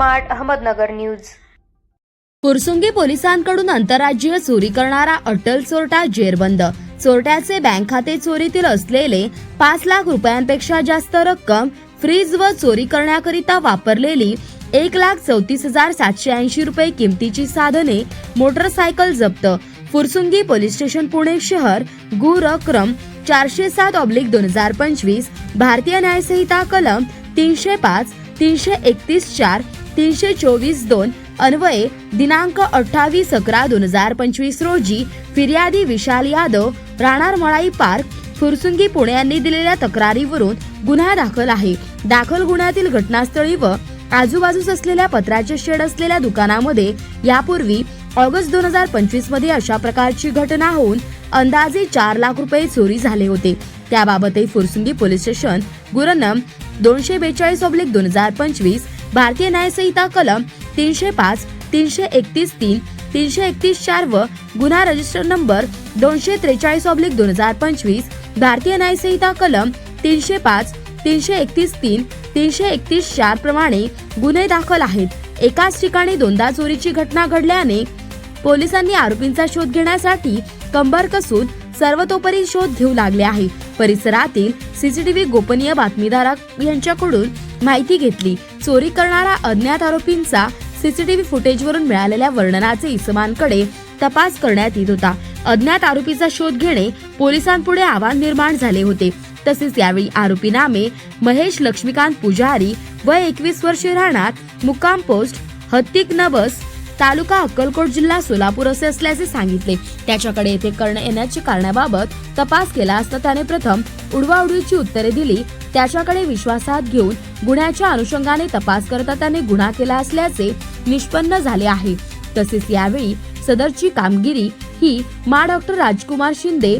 Smart Ahmednagar news. Fursungi पोलिसांकडून आंतरराज्यीय चोरी करणारा अटल चोरटा जेरबंद. चोरट्याचे बँक खाते चोरीतील असलेले पाच लाख रुपयांपेक्षा जास्त रक्कम फ्रीज व चोरी करण्याकरिता वापरलेली एक लाख चौतीस हजार सातशे ऐंशी रुपये किमतीची साधने मोटरसायकल जप्त. फुरसुंगी पोलीस स्टेशन पुणे शहर गुर क्रम चारशे सात ऑब्लिक दोन हजार पंचवीस भारतीय न्यायसंहिता कलम तीनशे पाच तीनशे एकतीस चार तीनशे चोवीस दोन अन्वये दिनांक अठ्ठावीस अकरा दोन हजार पंचवीस रोजी फिर्यादी विशाल यादव राहणार मळाई पार्क फुरसुंगी पुणे यांनी दिलेल्या तक्रारीवरून गुन्हा दाखल आहे. दाखल गुन्ह्यातील घटनास्थळी व आजूबाजूस असलेल्या पत्राचे शेड असलेल्या दुकानामध्ये यापूर्वी ऑगस्ट दोन हजार पंचवीसमध्ये अशा प्रकारची घटना होऊन अंदाजे चार लाख रुपये चोरी झाले होते. त्याबाबतही फुरसुंगी पोलीस स्टेशन गुरनम दोनशे बेचाळीस ऑब्लिक दोन हजार पंचवीस भारतीय न्यायसंहिता कलम तीनशे पाच तीनशे एकतीस तीन तीनशे एकतीस चार व गुन्हा रजिस्टर नंबर दोनशे त्रेचाळीस ऑब्लिक दोन हजार पंचवीस भारतीय न्यायसंहिता कलम तीनशे पाच तीनशे एकतीस तीन तीनशे एकतीस चार प्रमाणे गुन्हे दाखल आहेत. एकाच ठिकाणी दोनदा चोरीची घटना घडल्याने पोलिसांनी आरोपींचा शोध घेण्यासाठी कंबर कसून सर्वतोपरी शोध घेऊ लागले आहे. परिसरातील सीसीटीव्ही गोपनीय बातमीदाराक यांच्याकडून माहिती घेतली. चोरी करणारा अज्ञात आरोपींचा सीसीटीव्ही फुटेजवरून मिळालेल्या वर्णनाचे इसमांकडे तपास करण्यात येत होता. अज्ञात आरोपीचा शोध घेणे पोलिसांपुढे आव्हान निर्माण झाले होते. तसेच यावेळी आरोपी नामे महेश लक्ष्मीकांत पुजारी व एकवीस वर्षे राहणार मुक्काम पोस्ट हत्तिक नबस तालुका अक्कलकोट जिल्हा सोलापूर असे असल्याचे सांगितले. त्याच्याकडे येथे कर्ण येण्याच्या कारणाबाबत तपास केला असता त्याने प्रथम उडवाउडवीची उत्तरे दिली. त्याच्याकडे विश्वासात घेऊन गुन्ह्याच्या अनुषंगाने तपास करता त्याने गुन्हा केला असल्याचे निष्पन्न झाले आहे. तसेच यावेळी सदरची कामगिरी ही मा डॉक्टर राजकुमार शिंदे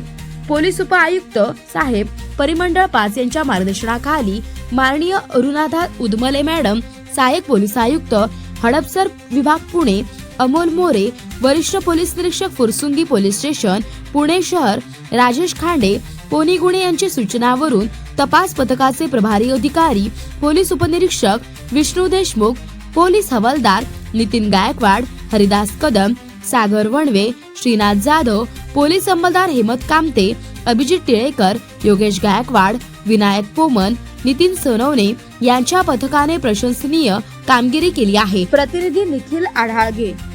पोलीस उपआयुक्त साहेब परिमंडळ पाच यांच्या मार्गदर्शनाखाली माननीय अरुणाधा उदमले मॅडम सहाय्यक पोलीस आयुक्त हडपसर विभाग पुणे अमोल मोरे वरिष्ठ पोलीस निरीक्षक फुरसुंगी पोलीस स्टेशन पुणे शहर राजेश खांडे पोनी गुणे सूचनावरून तपास पथकाचे प्रभारी अधिकारी पोलीस उपनिरीक्षक विष्णू देशमुख पोलीस हवालदार नितीन गायकवाड हरिदास कदम सागर वणवे श्रीनाथ जाधव पोलीस अंमलदार हेमंत कामते अभिजित टिळेकर योगेश गायकवाड विनायक पोमन नितीन सोनवणे यांच्या पथकाने प्रशंसनीय कामगिरी केली आहे. प्रतिनिधी निखिल आढाळगे.